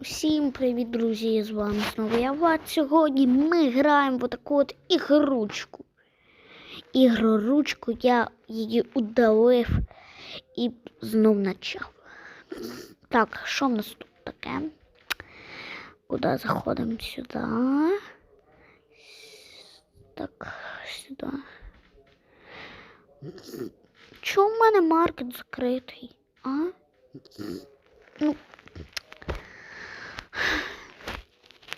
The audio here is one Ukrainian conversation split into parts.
Всім привіт, друзі! З вами знову я Влад. Сьогодні ми граємо в таку от ігроручку. Ігроручку я її удалив і знов почав. Так, що в нас тут таке? Куди заходимо сюди? Так, сюди. Чому в мене маркет закритий? А? Ну,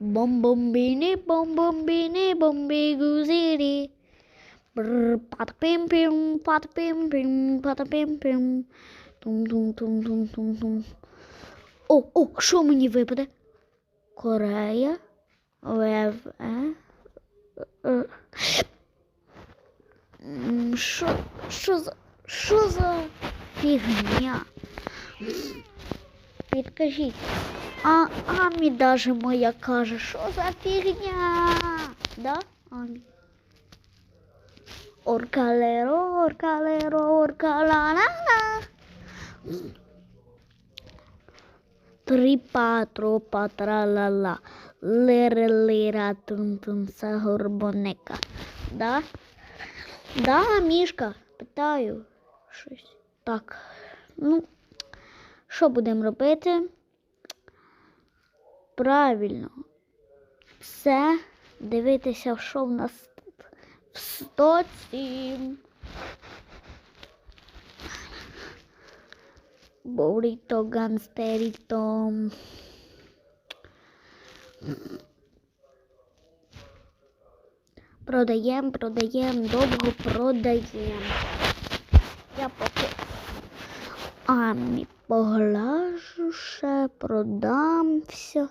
Bom bombini, bom bombini, bombi guziri. Brr, pata pim pim, pata pim pim, pata pim pim. Тум тум тум тум тум тум. О, о, що мені випаде? Корея. Лев. Е? Е. М, Що, що за, що за фігня? Підкажіть. А Амі даже моя каже, що за фігня? Да, Амі? Оркалеро, оркалеро, оркалалала. Три патро патралала, лире лира тун тун са. Да? Да, Мішка, питаю щось. Так, ну, що будемо робити? Правильно. Все дивитися, що в нас тут. В стоці. Буріто, ганстеріто. Продаємо, продаємо, довго продаємо. Я поки Амі поглажу ще, продам все.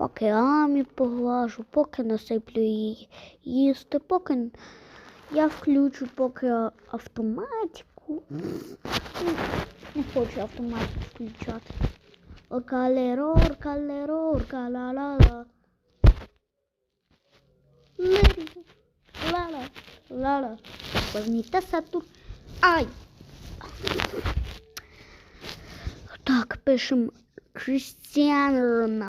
Поки Амі поглажу, поки насиплю її їсти, поки я включу поки автоматику. Не хочу автоматику включати. Оркалеро, оркалеро, оркалалала. Лала, лала. Поверніться сатур. Ай! Так, пишемо Крістіану Роналду.